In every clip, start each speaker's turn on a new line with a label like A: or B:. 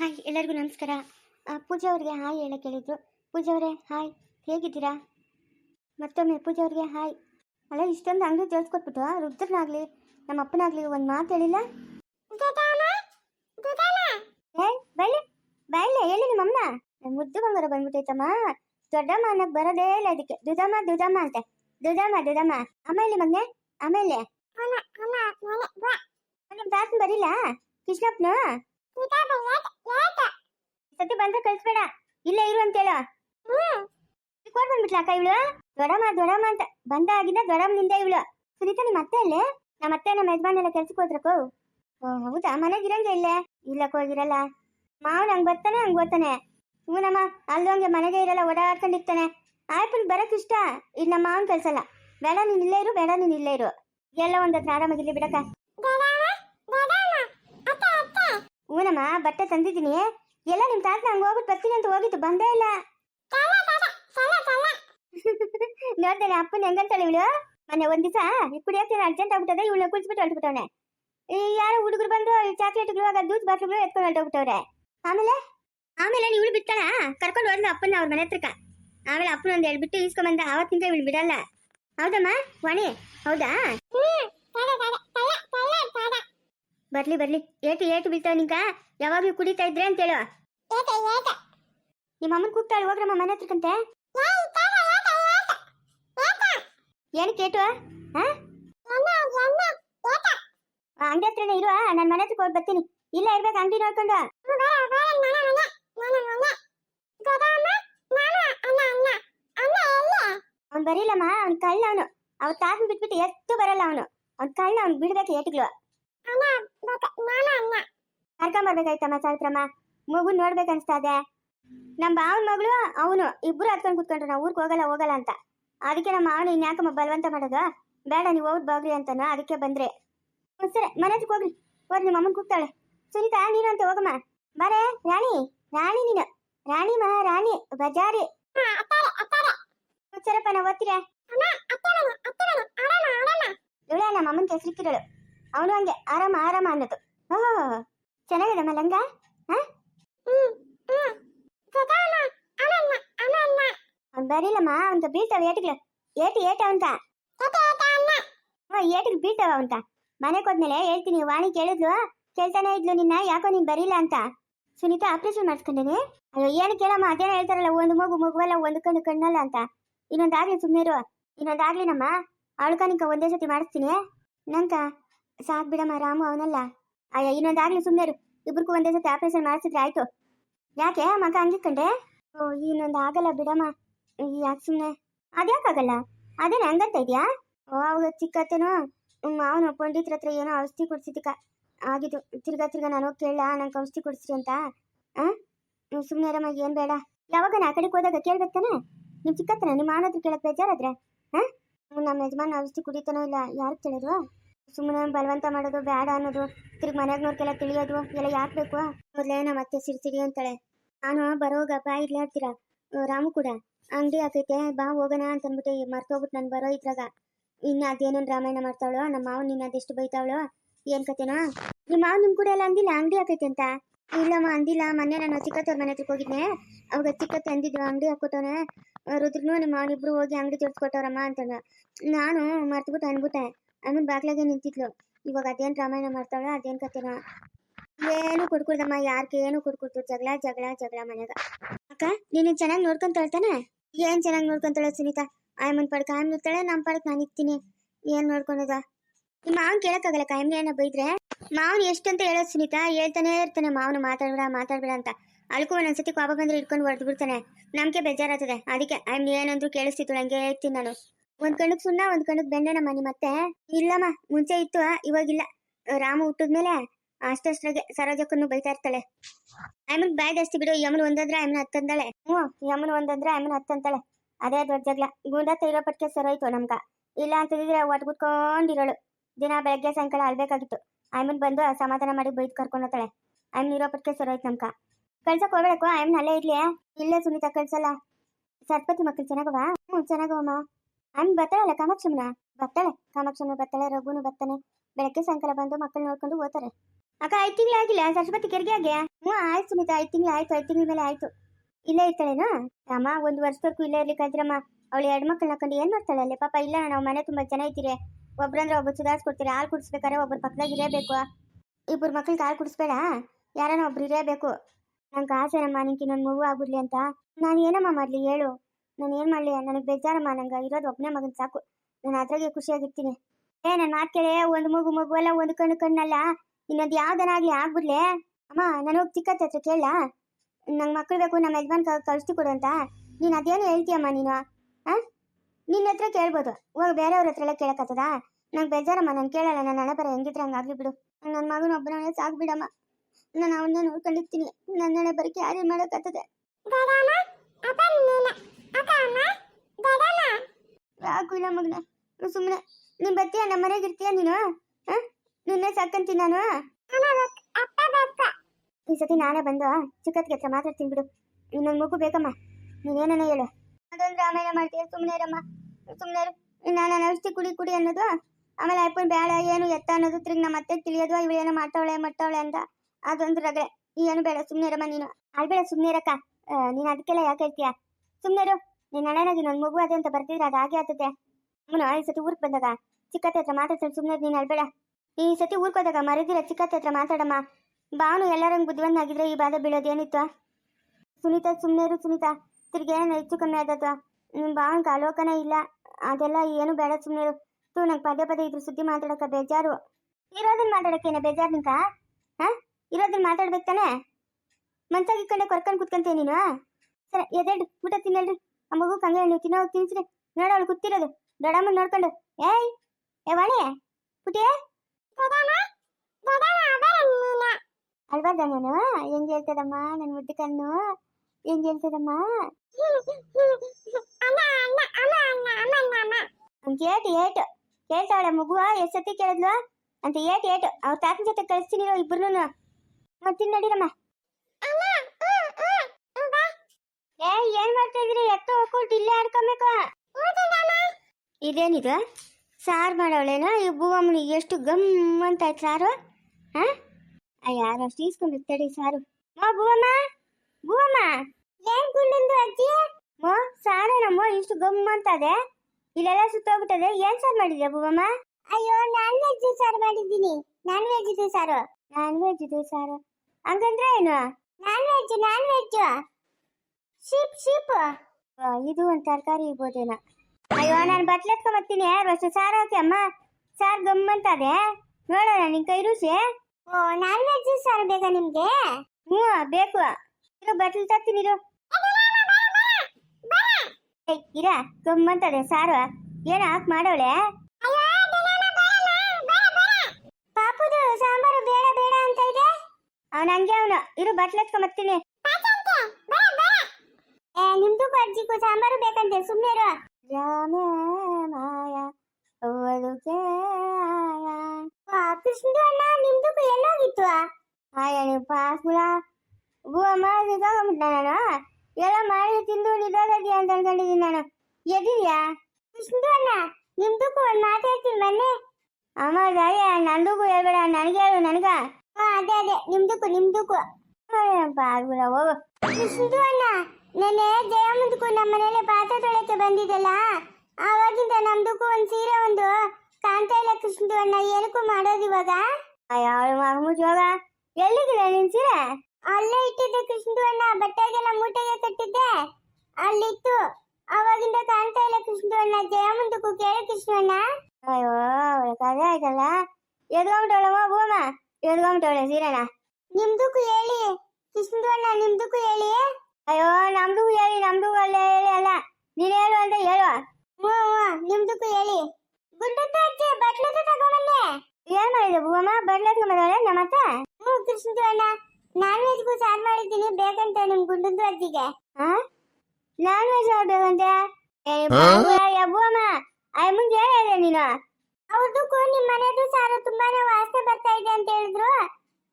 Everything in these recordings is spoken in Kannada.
A: ಹಾಯ್ ಎಲ್ಲರಿಗೂ ನಮಸ್ಕಾರ. ಪೂಜಾ ಅವ್ರಿಗೆ ಹಾಯ್ ಹೇಳಕ್ಕೆ ಹೇಳಿದ್ರು. ಪೂಜಾ ಅವರೇ ಹಾಯ್. ಹೇಗಿದ್ದೀರಾ? ಮತ್ತೊಮ್ಮೆ ಪೂಜಾ ಅವರಿಗೆ ಹಾಯ್. ಅಲ್ಲ ಇಷ್ಟೊಂದು ಅಂಗಡಿ ಜೋಡಿಸ್ಕೊಟ್ಬಿಟ್ಟು ರುದ್ರನಾಗ್ಲಿ ನಮ್ಮ ಅಪ್ಪನಾಗ್ಲಿ ಒಂದು ಮಾತು ಹೇಳಿಲ್ಲ? ಹೇ ಬೈಲೆ ಬೈಲೆ ಹೇಳಿ ನಿಮ್ಮಮ್ಮ ನನ್ ಮುದ್ದು ಬಂಗಾರ ಬಂದ್ಬಿಟ್ಟೈತಮ್ಮ. ದೊಡ್ಡಮ್ಮ ಅನ್ನಕ್ ಬರೋದೇ ಇಲ್ಲ ಅದಕ್ಕೆ ದುದಮ್ಮ ದುದಮ್ಮ ಅಂತೆ. ದುದಮ್ಮ ದುದಮ್ಮ ಆಮೇಲೆ ಮಗ್ನೆ? ಆಮೇಲೆ ನಿಮ್ ತಾತನ್ ಬರಿಲ್ಲ ಕೃಷ್ಣಪ್ಪನು? ಸತಿ ಬಂದ್ರೆ ಕಳ್ಸ್ಬೇಡ. ಇಲ್ಲೇ ಇರು ಅಂತ ಅಂತೇಳು ಹ್ಮ್. ಬಂದ್ಬಿಟ್ಲ ಅಕ್ಕ ಇವಳು? ದೊಡಮ್ಮ ದೊಡಮ್ಮ ಅಂತ. ಬಂದ ಆಗಿದ್ದ ದೊಡಮ್ಮನಿಂದ ಇವಳು. ಸುನೀತಾ ನಿಮ್ಮ ಅತ್ತೆ ಅಲ್ಲೇ? ನಮ್ಮ ಅತ್ತೆ ನಮ್ಮ ಯಜಮಾನೆಲ್ಲ ಕೆಲ್ಸಕ್ಕೆ ಹೋದ್ರಕ್ಕೋ? ಹೌದಾ? ಮನೆಗೆ ಇರಂಗ ಇಲ್ಲೇ? ಇಲ್ಲಕ್ಕೆ ಹೋಗಿರಲ್ಲ. ಮಾವನ ಹಂಗ್ ಬರ್ತಾನೆ ಹಂಗ್ ಬರ್ತಾನೆ ಹ್ಞೂನಮ್ಮ ಅಲ್ಲೋಂಗೆ ಮನೆಗೆ ಇರಲ್ಲ ಓಡಾಡ್ಕೊಂಡಿರ್ತಾನೆ ಆಯ್ಪಲ್ ಬರಕ್ ಇಷ್ಟ? ಇಲ್ಲಿ ನಮ್ಮ ಮಾವನ್ ಕಳ್ಸಲ್ಲ ಬೇಡ ನೀನ್ ಇಲ್ಲೇ ಇರು ಬೇಡ ನೀನ್ ಇಲ್ಲೇ ಇರು. ಎಲ್ಲ ಒಂದ್ ಹತ್ರ ಆರಾಮಾಗಿರ್ಲಿ ಬಿಡಕ್ಕ. ಹೂನಮ್ಮ ಬಟ್ಟೆ ತಂದಿದ್ದೀನಿ ಎಲ್ಲ ನಿಮ್ ತಾತನ ಹಂಗ ಹೋಗ್ಬಿಟ್ಟು ಬರ್ತೀನಿ ಅಂತ ಹೋಗಿತ್ತು ಬಂದೇ ಇಲ್ಲ ನೋಡ್ದೇನೆ ಅಪ್ಪನ ಹೆಂಗಂತಾಳೆ ಇವಳು ಮೊನ್ನೆ ಒಂದ್ ದಿವಸ ಕುಡಿಯೋಕೆ ಅರ್ಜೆಂಟ್ ಆಗ್ಬಿಟ್ಟದೆ ಇವಳನ್ನ ಕುಳಿಸ್ಬಿಟ್ಟು ಹೊರಟ್ಬಿಟ್ಟವನೆ ಈ ಯಾರೋ ಹುಡುಗರು ಬಂದು ಚಾಕ್ಲೇಟ್ಗಳು ಆಗ ದೂದ್ ಬಾಟ್ಲುಗಳು ಎತ್ಕೊಂಡು ಹೊರಟೋಗ್ಬಿಟ್ಟವ್ರೆ ಆಮೇಲೆ ಆಮೇಲೆ ಇವಳು ಬಿಡ್ತಾಳ ಕರ್ಕೊಂಡು ಹೋದ್ಲು ಅಪ್ಪನ ಅವ್ರ ಮನೆ ಹತ್ರಕ್ಕ ಆಮೇಲೆ ಅಪ್ಪನ ಒಂದ್ ಹೇಳ್ಬಿಟ್ಟು ಈಸ್ಕೊಂಬಂದ ಆವತ್ತಿಂದ ಇವಳು ಬಿಡಲ್ಲ ಹೌದಮ್ಮ ವಾಣಿ ಹೌದಾ ಬರ್ಲಿ ಬರ್ಲಿ. ಏಟು ಏಟು ಬೀಳ್ತಾವ ನಿಂಗ ಯಾವಾಗ್ಲೂ ಕುಡಿತಾ ಇದ್ರೆ ಅಂತ ಅಂತೇಳು ನಿಮ್ಮ ಅಮ್ಮನ್ ಕೂಗ್ತಾಳೆ ಹೋಗ್ರಮ್ಮ ಮನೆ ಹತ್ರಕ್ಕಂತೆ. ಏನ್ ಕೇಟು ಅಂಗಡಿ ಹತ್ರನೇ ಇರುವ ನಾನು ಮನೆ ಹತ್ರಕ್ಕೆ ಹೋಗಿ ಬರ್ತೀನಿ. ಇಲ್ಲ ಇರ್ಬೇಕು ಅಂಗಡಿ ನೋಡ್ಕೊಂಡು. ಅವ್ನು ಬರೀಲಮ್ಮ ಅವ್ನು ಕಳ್ಳ ಅವನು. ಅವ್ರ ತಾತನ್ ಬಿಟ್ಬಿಟ್ಟು ಎತ್ತು ಬರಲ್ಲ ಅವನು. ಅವ್ನು ಕಳ್ಳ ಅವ್ನು ಬಿಡ್ಬೇಕು ಏಟುಗಳು. ಕರ್ಕೊಂಬರ್ಬೇಕಾಯ್ತಮ್ಮ ಸಾವಿತ್ರಮ್ಮ. ಮಗು ನೋಡ್ಬೇಕನ್ಸ್ತಾ ಇದೆ. ನಮ್ಮ ಮಾವನ ಮಗಳು ಅವನು ಇಬ್ರು ಹತ್ಕೊಂಡು ಕುತ್ಕೊಂಡ್ರು ನಾವು ಊರಿಗೆ ಹೋಗಲ್ಲ ಹೋಗಲ್ಲ ಅಂತ. ಅದಕ್ಕೆ ನಮ್ಮ ಮಾವನ ಇನ್ಯಾಕಮ್ಮ ಬಲವಂತ ಮಾಡೋದು? ಬೇಡ ನೀವು ಹೋಗ್ ಬಾಗ್ರಿ ಅಂತಾನು. ಅದಕ್ಕೆ ಬಂದ್ರೆ. ಸರಿ ಮನೆ ಹತ್ರಕ್ಕೆ ಹೋಗ್ರಿ. ಹೋಗಿ ನಿಮ್ಮ ಅಮ್ಮನ ಕೂಗ್ತಾಳೆ. ಸುನೀತಾ ನೀನು ಅಂತ ಹೋಗಮ್ಮ. ಬರೇ ರಾಣಿ ರಾಣಿ ನೀನು. ರಾಣಿ ಮಹಾ ರಾಣಿ ಬಜಾರಿ. ಸರಪ್ಪ ನಾವು ಓದ್ತೀರಾ ಇವಳೇ ನಮ್ಮ ಅಮ್ಮನ ಹೆಸರಿಕ್ಕಿರೋಳು ಅವನು ಹಂಗೆ ಆರಾಮ ಆರಾಮ ಅನ್ನೋದು. ಓಹೋ ಚೆನ್ನಾಗಿದಮ್ಮ ಲಂಗ? ಬರೀಲಮ್ಮ ಅವಂತ ಬೀಳ್ತಾವ ಏಟಿಗ್ಲ ಏಟಿ ಏಟ ಹ್ಞೂ ಏಟಿಗೆ ಬೀಳ್ತಾವ ಅಂತ ಮನೆಗೆ ಹೋದ್ಮೇಲೆ ಹೇಳ್ತೀನಿ ವಾಣಿ ಕೇಳಿದ್ಲು? ಕೇಳ್ತಾನೆ ಇದ್ಲು ನಿನ್ನ ಯಾಕೋ ನೀನ್ ಬರೀಲ್ಲ ಅಂತ. ಸುನೀತಾ ಆಪರೇಷನ್ ಮಾಡಿಸ್ಕೊಂಡೇನೆ. ಅಯ್ಯೋ ಏನು ಕೇಳಮ್ಮ ಅದೇನೋ ಹೇಳ್ತಾರಲ್ಲ ಒಂದು ಮಗು ಮಗುವಲ್ಲ ಒಂದು ಕಣ್ಣು ಕಣ್ಣಲ್ಲ ಅಂತ. ಇನ್ನೊಂದಾಗ್ಲಿ ಸುಮ್ಮನೆ ಇರು ಇನ್ನೊಂದಾಗ್ಲಿ ನಮ್ಮ ಅವಳು ನಿಂಕ ಒಂದೇ ಸತಿ ಮಾಡಿಸ್ತೀನಿ. ನಂಕ ಸಾಕ್ ಬಿಡಮ್ಮ ರಾಮು ಅವನಲ್ಲ. ಅಯ್ಯ, ಇನ್ನೊಂದಾಗ್ಲಿ ಸುಮ್ಮನೆ ಇಬ್ರಿಗೂ ಒಂದೇ ಸತಿ ಆಪರೇಷನ್ ಮಾಡಿಸಿದ್ರೆ ಆಯ್ತು. ಯಾಕೆ, ಮಗ ಹಂಗಿಕ್ಕಂಡೆ ಓ ಇನ್ನೊಂದು ಆಗಲ್ಲ ಬಿಡಮ್ಮ. ಯಾಕೆ ಸುಮ್ಮನೆ ಅದ್ಯಾಕಾಗಲ್ಲ? ಅದೇನು, ಹಂಗಂತ ಇದೆಯಾ? ಓ ಅವಾಗ ಚಿಕ್ಕತ್ತೇನೋ ಅವನು ಪಂಡಿತ್ರ ಹತ್ರ ಏನೋ ಔಷಧಿ ಕೊಡ್ಸಿದ್ದಕ್ಕ. ಆಗಿದ್ದು, ತಿರ್ಗಾ ತಿರ್ಗಾ ನಾನು ಹೋಗಿ ಕೇಳ ನಂಗೆ ಔಷಧಿ ಕೊಡಿಸ್ರಿ ಅಂತ. ಆ? ಸುಮ್ಮನೆ ಇರಮ್ಮ, ಏನು ಬೇಡ. ಯಾವಾಗ ನಾ ಆ ಕಡೆಗೆ ಹೋದಾಗ ಕೇಳ್ಬೇಕು ತಾನೆ? ನಿಮ್ಮ ಚಿಕ್ಕತ್ತನ ನಿಮ್ಮ ಮಾವನ ಹತ್ರ ಕೇಳಕ್ಕೆ ಬೇಜಾರಾದ್ರೆ? ಹಾಂ ನಮ್ಮ ಯಜಮಾನ ಔಷಧಿ ಕುಡಿತಾನೋ ಇಲ್ಲ, ಯಾರು ಕೇಳೋದು? ಸುಮ್ಮನೆ ಬಲವಂತ ಮಾಡೋದು ಬೇಡ ಅನ್ನೋದು. ತಿರ್ಗಿ ಮನೆಯಾಗ್ನವ್ರಿಗೆಲ್ಲ ತಿಳಿಯೋದು, ಎಲ್ಲ ಯಾಕೆ ಬೇಕು? ಮೊದಲೇ ನಮ್ಮ ಅತ್ತೆ ಸಿಡ್ಸಿಡಿ ಅಂತಾಳೆ. ನಾನು ಬರೋಗ ಬಾ ಇರ್ಲಿ ಆಡ್ತೀರಾ ರಾಮು ಕೂಡ? ಅಂಗಡಿ ಹಾಕೈತೆ ಬಾ ಹೋಗೋಣ ಅಂತ ಅಂದ್ಬಿಟ್ಟು ಮರ್ತೋಗ್ಬಿಟ್ಟು ನಾನು ಬರೋ ಇದ್ರಾಗ. ಇನ್ನು ಅದೇನೇನು ರಾಮಾಯಣ ಮಾಡ್ತಾವಳೋ ನಮ್ಮ ಮಾವನ್ ನಿನ್ನ ಅದೆಷ್ಟು ಬೈತಾವಳೋ? ಏನ್ ಕತೆನಾ? ನಿಮ್ಮ ಮಾವ ನಿಮ್ಮ ಕೂಡ ಎಲ್ಲ ಅಂದಿಲ್ಲ? ಅಂಗಡಿ ಹಾಕೈತೆ ಅಂತ? ಇಲ್ಲಮ್ಮ, ಅಂದಿಲ್ಲ. ಮೊನ್ನೆ ನಾನು ಚಿಕ್ಕತ್ತವ್ರ ಮನೆ ಹತ್ರಕ್ಕೆ ಹೋಗಿದ್ನೆ. ಅವಾಗ ಚಿಕ್ಕತ್ತೆ ಅಂದಿದ್ದು ಅಂಗಡಿ ಹಾಕೊಟ್ಟವನೆ ರುದ್ರನು ನಿಮ್ಮ ಮಾವನಿಬ್ರು ಹೋಗಿ ಅಂಗಡಿ ತೋರಿಸ್ಕೊಟ್ಟವ್ರಮ್ಮ ಅಂತಂದ ನಾನು ಮರ್ತ್ಬಿಟ್ಟು ಅನ್ಬಿಟ್ಟೆ. ಆಮೇಲೆ ಬಾಗ್ಲಾಗೆ ನಿಂತಿದ್ಲು? ಇವಾಗ ಅದೇನ್ ರಾಮಾಯಣ ಮಾಡ್ತಾವಳ ಅದೇನ್ ಕತೆನೋ? ಏನು ಕೊಡ್ಕೊಡ್ದಮ್ಮ ಯಾರ್ಗೆ ಏನು ಕೊಡ್ಕೊಡ್ತು ಜಗಳ ಜಗಳ ಜಗಳ ಮನ್ಯಾಗ ಅಕ್ಕ, ನೀನು ಚೆನ್ನಾಗಿ ನೋಡ್ಕೊಂತಾಳ್ತಾನೆ ಏನ್ ಚೆನ್ನಾಗಿ ನೋಡ್ಕೊಂತಾಳೆ ಸುನೀತಾ? ಆಯಮ್ಮನ್ ಪಡ್ಕ ಆಯ್ ಇರ್ತಾಳೆ ನಮ್ಮ ಪಡಕ್ ನಾನು ಇರ್ತೀನಿ. ಏನ್ ನೋಡ್ಕೊಂಡದ ನಿಮ್ಮ ಮಾವನ್ ಕೇಳಕ್ಕಾಗಲ್ಲ ಕಾಯಮ್ನಿ ಏನೋ ಬೈದ್ರೆ? ಮಾವನ್ ಎಷ್ಟಂತ ಹೇಳೋದು ಸುನೀತಾ? ಹೇಳ್ತಾನೆ ಇರ್ತಾನೆ, ಮಾವನು ಮಾತಾಡ್ಬೇಡ ಮಾತಾಡ್ಬೇಡ ಅಂತ. ಅಳ್ಕೊ, ಒಂದೊಂದ್ಸತಿ ಕೋಪ ಬಂದ್ರೆ ಇಟ್ಕೊಂಡು ಹೊಡೆದು ಬಿಡ್ತಾನೆ ನಮ್ಗೆ ಬೇಜಾರಾಗ್ತದೆ. ಅದಕ್ಕೆ ಐಮ್ ಏನಂದ್ರು ಕೇಳಿಸ್ತಿತ್ತು ನಂಗೆ ಹೇಳ್ತೀನಿ ನಾನು. ಒಂದ್ ಕಣಕ್ ಸುಣ್ಣ, ಒಂದ್ ಕಣಕ್ ಬೆಣ್ಣೆನಮ್ಮ ನಿಮ್ಮ ಮತ್ತೆ. ಇಲ್ಲಮ್ಮ, ಮುಂಚೆ ಇತ್ತು, ಇವಾಗಿಲ್ಲ. ರಾಮ ಹುಟ್ಟಿದ್ಮೇಲೆ ಅಷ್ಟಷ್ಟ್ರಾಗೆ ಸರೋಜಕ್ಕನ್ನು ಬೈತಾ ಇರ್ತಾಳೆ. ಆಮೇಲೆ ಬಾಯ್ ಜಾಸ್ತಿ ಬಿಡು ಯಮನ್ ಒಂದಂದ್ರೆ ಆಮನ್ ಹತ್ತಂದಾಳೆ ಹ್ಞೂ ಯಮನ್ ಒಂದಂದ್ರೆ ಆಮನ್ ಹತ್ತಂತಾಳೆ ಅದೇ ದೊಡ್ಡ ಜಗಳ. ಗುಂಡ ತೈರೋ ಪಟ್ಕೆ ಸರೋಯ್ತು ನಮ್ಗ? ಇಲ್ಲ ಅಂತಂದಿದ್ರೆ ಒಟ್ಟು ಗುಟ್ಕೊಂಡಿರೋಳು ದಿನ ಬೆಳಗ್ಗೆ ಸಾಯಂಕಾಲ ಅಳ್ಬೇಕಾಗಿತ್ತು. ಆಮೇಲೆ ಬಂದು ಸಮಾಧಾನ ಮಾಡಿ ಬೈದ್ ಕರ್ಕೊಂಡು ಹೋಗ್ತಾಳೆ. ಆಮೇಲೆ ಇರೋ ಪಟ್ಕೆ ಸರೋಯ್ತು ನಮ್ಕ ಕಳ್ಸಕ್ ಹೋಗ್ಬೇಕು ಆಮನ್ ಅಲ್ಲೇ ಇರ್ಲಿ. ಇಲ್ಲೇ ಸುನೀತಾ ಕಳ್ಸಲ್ಲ. ಸರ್ಪತಿ ಮಕ್ಕಳು ಚೆನ್ನಾಗವಾ ಹ್ಞೂ ಚೆನ್ನಾಗವಮ್ಮ ಆಮೇಲೆ ಬರ್ತಾಳಲ್ಲ ಕಾಮಾಕ್ಷಮ್ಮನ? ಬರ್ತಾಳೆ. ಕಾಮಾಕ್ಷಮ್ಮ ಬರ್ತಾಳೆ, ರಘುನು ಬರ್ತಾನೆ. ಬೆಳಗ್ಗೆ ಸಾಯಂಕಾಲ ಬಂದು ಮಕ್ಕಳು ನೋಡ್ಕೊಂಡು ಹೋಗ್ತಾರೆ ಅಕ್ಕ, ಐದು ತಿಂಗಳು ಆಗಿಲ್ಲ? ಸರಸ್ವತಿ ಕೆರಿಗೆ ಆಗ್ಯಾ? ಹ್ಞೂ, ಆಯ್ತು ಸುಮಿತಾ ಐದು ತಿಂಗಳು ಆಯ್ತು, ಐದು ತಿಂಗಳ ಮೇಲೆ ಆಯ್ತು. ಇಲ್ಲೇ ಇರ್ತಾಳೇನು? ಅಮ್ಮ ಒಂದು ವರ್ಷದವರೆಗೂ ಇಲ್ಲೇ ಇರ್ಲಿಕ್ಕಾದ್ರಮ್ಮ ಅವಳು ಹೆಣ್ಮಕ್ಳನ್ನ ಕಂಡು ಏನು ಮಾಡ್ತಾಳೆ ಅಲ್ಲಿ? ಪಾಪ ಇಲ್ಲ ನಾವು ಮನೆ ತುಂಬಾ ಜನ ಇದ್ದೀರಿ. ಒಬ್ರಂದ್ರೆ ಒಬ್ರು ಸುಧಾರಿಸ್ಕೊಡ್ತೀರಿ. ಹಾಲು ಕುಡಿಸ್ಬೇಕಾರೆ ಒಬ್ರು ಪಕ್ಕದಾಗ ಇರಬೇಕು ಇಬ್ಬರು ಮಕ್ಳಿಗೆ ಹಾಲು ಕುಡಿಸ್ಬೇಡ. ಯಾರನ್ನ ಒಬ್ರು ಇರಬೇಕು ನಂಗೆ ಆಸೆನಮ್ಮ ನಿಂಗೆ ಇನ್ನೊಂದು ಮಗು ಆಗ್ಬಿಡ್ಲಿ ಅಂತ. ನಾನು ಏನಮ್ಮ ಮಾಡಲಿ? ಹೇಳು. ನಾನು ಏನು ಮಾಡಲಿ? ನನಗೆ ಬೇಜಾರಮ್ಮ ನಂಗೆ ಇರೋದು ಒಬ್ಬನೇ ಮಗನ ಸಾಕು. ನಾನು ಅದ್ರಾಗೆ ಖುಷಿಯಾಗಿರ್ತೀನಿ. ಏ ನನ್ನ ಮಾತು ಕೇಳಿ, ಒಂದು ಮಗು ಮಗು ಅಲ್ಲ, ಒಂದು ಕಣ್ಣು ಕಣ್ಣಲ್ಲ, ಇನ್ನೊಂದು ಯಾವ್ದನಾಗ್ಲಿ ಆಗ್ಬಿಡ್ಲಿ? ಅಮ್ಮ, ನಾನು ಹೋಗಿ ಚಿಕ್ಕತ್ತೆ ಹತ್ರ ಕೇಳ ನಂಗೆ ಮಕ್ಳು ಬೇಕು ನಮ್ಮ ಯಜಮಾನ್ ಕಳಿಸ್ತಿ ಕೊಡು ಅಂತ. ನೀನು ಅದೇನು ಹೇಳ್ತೀಯಮ್ಮ ನೀನು? ಹಾಂ ನಿನ್ನ ಹತ್ರ ಕೇಳ್ಬೋದು. ಇವಾಗ ಬೇರೆಯವ್ರ ಹತ್ರ ಎಲ್ಲ ಕೇಳಕತ್ತದ ನಂಗೆ ಬೇಜಾರಮ್ಮ, ನಾನು ಕೇಳಲ್ಲ ನನ್ನ ಹಣ ಬರ ಹೆಂಗಿದ್ರೆ ಹಂಗೆ ಆಗ್ಲಿ ಬಿಡು ನನ್ನ ಮಗನ ಒಬ್ಬನೇ ಸಾಕ್ಬಿಡಮ್ಮ ನಾನು ಅವನ್ನ ನೋಡ್ಕೊಂಡಿರ್ತೀನಿ. ನನ್ನ ಹಣೆ ಬರಕ್ಕೆ ಯಾರೇನು ಮಾಡೋಕ್ಕತ್ತದೆ ಇಲ್ಲ ಮಗನ ಸುಮ್ಮನೆ ನೀನ್ ಬರ್ತೀಯ ನಮ್ಮ ಮನೆಗೆ ಇರ್ತೀಯ ನೀನು? ಹಾ? ನಿನ್ನೆ ಸಾಕಂತೀನಿ ನಾನು. ಈ ಸತಿ ನಾನೇ ಬಂದು ಚಿಕ್ಕತ್ ಕೆಲಸ ಮಾತಾಡ್ತೀನಿ ಬಿಡು ಇನ್ನೊಂದು ಮಗು ಬೇಕಮ್ಮ. ನೀನೇನ ಹೇಳು? ಅದೊಂದು ಆಮೇಲೆ ಮಾಡ್ತೀಯ? ಸುಮ್ಮನೆ ಇರಮ್ಮ. ಸುಮ್ಮನೆ ನಾನು ಔಷಧಿ ಕುಡಿ ಕುಡಿ ಅನ್ನೋದು. ಆಮೇಲೆ ಅಪ್ಪನ ಬೇಡ ಏನು ಎತ್ತ ಅನ್ನೋದು ತಿರುಗಿ ನಮ್ಮ ಮತ್ತೆ ತಿಳಿಯೋದು ಏನೋ ಮಾಡ್ತಾವಳೆ ಮಾಡ್ತಾವಳೆ ಅಂತ. ಅದೊಂದು ರಗಳೆ. ಏನು ಬೇಡ ಸುಮ್ಮನೆ ಇರಮ್ಮ ನೀನು. ಅಲ್ಬೇಡ ಸುಮ್ಮನೆ ಇರಕ್ಕ. ನೀನು ಅದಕ್ಕೆಲ್ಲ ಯಾಕೆ ಹೇಳ್ತೀಯ? ಸುಮ್ಮನೆ ಇರು. ನಿನ್ನ ಅಣ್ಣನಾಗಿ ನನ್ನ ಮಗು ಅದೇ ಅಂತ ಬರ್ತಿದ್ರೆ ಅದು ಹಾಗೆ ಆತತೆ ಅಮ್ಮನ ಈ ಸತಿ ಊರಿಗೆ ಬಂದಾಗ, ಚಿಕ್ಕತ್ತೆ ಹತ್ರ ಮಾತಾಡ್ತಾನೆ ಸುಮ್ಮನೆ ನೀನು ಅಳ್ಬೇಡ ಈ ಸತಿ ಊರಿಗೆ ಹೋದಾಗ ಮರದಿರ ಚಿಕ್ಕತ್ತೆ ಹತ್ರ ಮಾತಾಡಮ್ಮ. ಬಾನು ಎಲ್ಲರಂಗೆ ಬುದ್ಧಿವಂತಾಗಿದ್ರೆ ಈ ಬಾಧೆ ಬೀಳೋದು ಏನಿತ್ತು ಸುನೀತಾ ಸುಮ್ಮನೆ ಇರು ಸುನೀತಾ. ತಿರ್ಗಿ ಏನು ಹೆಚ್ಚು ಕಮ್ಮಿ ಆದದ್ದು. ನಿಮ್ಮ ಭಾವನ್ಗೆ ಅಲೋಕನೇ ಇಲ್ಲ. ಅದೆಲ್ಲ ಏನು ಬೇಡ ಸುಮ್ಮನೆ ಇರು ತೂ, ನಂಗೆ ಪದೇ ಪದೇ ಇದ್ರ ಸುದ್ದಿ ಮಾತಾಡಕ ಬೇಜಾರು. ಇರೋದನ್ನ ಮಾತಾಡೋಕ್ಕೇನೆ ಬೇಜಾರು ನಿಂಕ ಹಾಂ? ಇರೋದನ್ನ ಮಾತಾಡ್ಬೇಕು ತಾನೆ? ಮನ್ಸಾಗಿ ಕಂಡೆ ಕೊರ್ಕೊಂಡು ಕುತ್ಕಂತೀನಿ ನೀನು? ಸರಿ ಎದೇಳ್ರಿ ಊಟ ತಿನ್ನಲ್ರಿ. ಆ ಮಗು ಕಂಗೆ ನೀವು ತಿನ್ನೋ ತಿನ್ಸ್ರಿ. ನೋಡ ಅವಳು ಕೂತಿರೋದು. ದೊಡ್ಡಮ್ಮನ ನೋಡ್ಕೊಂಡು ಏಯ್ ಏ ವಾಣಿ ಪುಟಿ ಅಲ್ವಾದ ನಾನು. ಹೆಂಗ್ ಹೇಳ್ತದಮ್ಮ ನನ್ನ ಮುದ್ದು ಕಣ್ಣು? ಹೆಂಗ್ ಹೇಳ್ತದಮ್ಮ? ಅವ್ನ್ ಏಟು ಏಟು. ಕೇಳ್ತಾವಳೆ ಮಗುವ ಎಷ್ಟ್ ಸತಿ ಕೇಳಿದ್ಲು? ಅಂತ ಏಟು ಏಟು. ಅವ್ರ ತಾತನ ಜೊತೆ ಕಳಿಸ್ತೀನಿ ಇಬ್ರು ಮತ್ತೆ ನಡೀರಮ್ಮ ಏ ಏನ್ ಮಾಡ್ತಾ ಇದ್ರಿ ಎತ್ತು ಹೋಗ್ಕೊಟ್ಟು ಇಲ್ಲೇ ಆಡ್ಕೊಬೇಕು. ಇದೇನಿದು? ಸಾರು ಮಾಡವಳೇನ ಈ ಬೂವಮ್ಮನಿ ಎಷ್ಟು ಗಮ್ ಅಂತ ಆಯ್ತು ಸಾರು? ಹಾ? ಯಾರು ಅಷ್ಟು ಈಸ್ಕೊಂಡಿರ್ತಾಡಿ ಸಾರು? ಮೋ ಭೂವಮ್ಮ! ಭೂವಮ್ಮ! ಏನ್ ಗುಂಡಂದು ಅಜ್ಜಿ? ಮೋ ಸಾರೇನಮ್ಮ ಇಷ್ಟು ಗಮ್ ಅಂತದೆ ಇಲ್ಲೆಲ್ಲ ಸುತ್ತೋಗ್ಬಿಟ್ಟದೆ. ಏನ್ ಸಾರು ಮಾಡಿದ್ಯಾ ಭೂವಮ್ಮ? ಅಯ್ಯೋ ನಾನ್ ವೆಜ್ ಸಾರು ಮಾಡಿದ್ದೀನಿ. ನಾನ್ ವೆಜ್ ಸಾರು. ನಾನ್ ವೆಜ್ ಸಾರು. ಹಂಗಂದ್ರೆ ಏನು? Non veg non veg sheep sheep ಇದು ಒಂದು ತರಕಾರಿ ಇರ್ಬೋದೇನೋ. ಅಯ್ಯೋ, ನಾನು ಬಟ್ಲು ಎತ್ಕೊಂಬತ್ತೀನಿ. ಅಷ್ಟು ಸಾರು ಹಾಕಿ ಅಮ್ಮ. ಸಾರು ಗಮ್ಮಂತದೆ. ನೋಡೋಣ, ನಿನ್ ಕೈ ರುಚಿ. ಓ, ನಾನ್ ವೆಜ್ ಸಾರು ಬೇಕಾ ನಿಮ್ಗೆ? ಹ್ಞೂ ಬೇಕು. ಇರೋ, ಬಟ್ಲು ತರ್ತೀನಿ, ಇರು. ಇರ, ಗಮ್ಮಂತದೆ ಸಾರು. ಏನು ಹಾಕಿ ಮಾಡೋಳೆ ಪಾಪುದು ಸಾಂಬಾರು ಬೇಡ ಬೇಡ ಅಂತ ಇದೆ. ಅವನ ಹಂಗೆ ಅವನು. ಇರು, ಬಟ್ಲು ಎತ್ಕೊಂಬತ್ತೀನಿ. ಏ ನಿಮ್ದು ಅಜ್ಜಿಗೂ ಸಾಂಬಾರು ಬೇಕಂತೆ ಸುಮ್ಮನೆ ಇರು. ರಾಮ ಮಾಯ ಅವಳು ಕೃಷ್ಣ ಅಣ್ಣ ನಿಮ್ದಕ್ಕೂ ಎಲ್ಲೋಗಿತ್ತು ಆಯ ನೀವು ಪಾಸ್ಗುಳ ಹೂ ಅಮ್ಮ ನಿಧಾಗ್ಬಿಟ್ಟ ನಾನು. ಎಲ್ಲ ಮಾಡಿ ತಿಂದು ನಿಧಾಗದಿ ಅಂತ ಅನ್ಕೊಂಡಿದ್ದೀನಿ ನಾನು. ಎದಿದ್ಯಾ ಕೃಷ್ಣ ಅಣ್ಣ ನಿಮ್ದಕ್ಕೂ ಒಂದು ಮಾತಾಡ್ತೀನಿ ಮೊನ್ನೆ ಅಮ್ಮ ದಾಯ ನಂದಕ್ಕೂ ಹೇಳ್ಬೇಡ ನನಗೆ ಹೇಳು ನನಗ. ಅದೇ ಅದೇ ನಿಮ್ದಕ್ಕೂ ನಿಮ್ದಕ್ಕೂ. ಪಾಸ್ಗುಳ ಹೋಗು. ಅಣ್ಣ ನೆನ್ನೆ ಜಯಮ್ಮಂದಕ್ಕೂ ನಮ್ಮ ಮನೇಲಿ ಪಾತ್ರೆ ತೊಳೆಕ್ಕೆ ಬಂದಿದ್ದಲ್ಲ ಆವಾಗಿಂದ ನಮ್ದಕ್ಕೂ ಒಂದು ಸೀರೆ ಒಂದು ಕಾಣ್ತಾ ಇಲ್ಲ ಕೃಷ್ಣದು ಅಣ್ಣ ಏನಕ್ಕೂ ಮಾಡೋದು ಇವಾಗ? ಮಹಮೂದ್ ಇವಾಗ ಎಲ್ಲಿಗಿದೆ ನಿನ್ ಸೀರೆ? ಅಲ್ಲೇ ಇಟ್ಟಿದ್ದೆ ಕೃಷ್ಣದು ಅಣ್ಣ ಬಟ್ಟೆಗೆಲ್ಲ ಮೂಟೆಗೆ ಕಟ್ಟಿದ್ದೆ. ಅಲ್ಲಿತ್ತು. ಅವಾಗಿಂದ ಕಾಣ್ತಾ ಇಲ್ಲ ಕೃಷ್ಣದು ಅಣ್ಣ ಜಯಮ್ಮಂದಕ್ಕೂ ಕೇಳಿ ಕೃಷ್ಣವಣ್ಣ. ಅಯ್ಯೋ ಅವಳ ಕದೆ ಆಯ್ತಲ್ಲ. ಎದ್ಕೊಂಬಿಟ್ಟವಳಮ್ಮ ಭೂಮ ಎದ್ಕೊಂಬಿಟ್ಟವಳೆ ಸೀರೆನ. ನಿಮ್ದಕ್ಕೂ ಹೇಳಿ ಕೃಷ್ಣದು ಅಣ್ಣ ನಿಮ್ದಕ್ಕೂ ಹೇಳಿ. ಅಯ್ಯೋ ನಮ್ದು ಹೇಳಿ ನಮ್ದು ಅಲ್ಲ ಹೇಳಿ ಅಲ್ಲ. ನೀನ್ ಹೇಳು ಅಂತ ಹೇಳು. ಹ್ಞೂ ಹ್ಞೂ ನಿಮ್ದಕ್ಕೂ ಹೇಳಿ. ಗುಡ್ಡತ್ತ ಅಜ್ಜಿ ಬಟ್ಲತ್ತ ತಗೊಂಬನ್ನೆ. ಏನ್ ಮಾಡಿದ್ರು ಭೂಮಮ್ಮ ಬಟ್ಲ ತಗೊಂಬಂದವಳೆ ನಮ್ಮ ಅತ್ತ ಹ್ಞೂ ಕೃಷ್ಣದು ಅಣ್ಣ. ನಾನ್ ವೆಜ್ಗೂ ಸಾರು ಮಾಡಿದ್ದೀನಿ. ಬೇಕಂತ ನಿಮ್ ಗುಡ್ಡದ್ದು ಅಜ್ಜಿಗೆ. ಹಾ? ನಾನ್ ವೆಜ್ ಬೇಕಂತೆ ಭೂಮಮ್ಮ ಅಯ್ಯ ಮುಂದೆ ಹೇಳಿದೆ ನೀನು? ಅವ್ರದಕ್ಕೂ ನಿಮ್ಮ ಮನೆದು ಸಾರು ತುಂಬಾನೇ ವಾಸನೆ ಬರ್ತಾ ಇದೆ ಅಂತ ಹೇಳಿದ್ರು.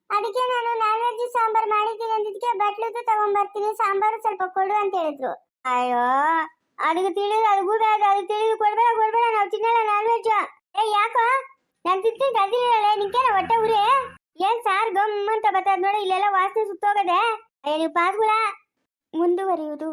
A: ಅದಕ್ಕೆ ನಾನು ನಾನ್ ವೆಜ್ ಸಾಂಬಾರ್ ಮಾಡಿದ್ದೀನಿ ಅಂದಿದ್ದಕ್ಕೆ ಬಟ್ಲದ್ದು ತಗೊಂಡ್ಬರ್ತೀನಿ ಸಾಂಬಾರು ಸ್ವಲ್ಪ ಕೊಡು ಅಂತ ಹೇಳಿದ್ರು. ಅಯ್ಯೋ ಅದಕ್ಕೆ ತಿಳಿದು ಅದಕ್ಕೂ ಬೇಡ ಅದಕ್ಕೆ ತಿಳಿದು ಕೊಡ್ಬೇಡ ಕೊಡ್ಬೇಡ, ನಾವು ತಿನ್ನಲ್ಲ ನಾನ್ ವೆಜ್ ಏ, ಯಾಕೋ? ನಾನು ತಿಂತೀನಿ ಕದಿರಲ್ಲ ನಿಂಕೇನ ಹೊಟ್ಟೆ ಉರಿ? ಏನ್ ಸಾರ್ ಗಮ್ ಅಂತ ಬರ್ತದ ನೋಡಿ, ಇಲ್ಲೆಲ್ಲ ವಾಸನೆ ಸುತ್ತೋಗದೆ. ಅಯ್ಯ, ನೀವು ಪಾಸ್ಗುಳ? ಮುಂದುವರಿಯುವುದು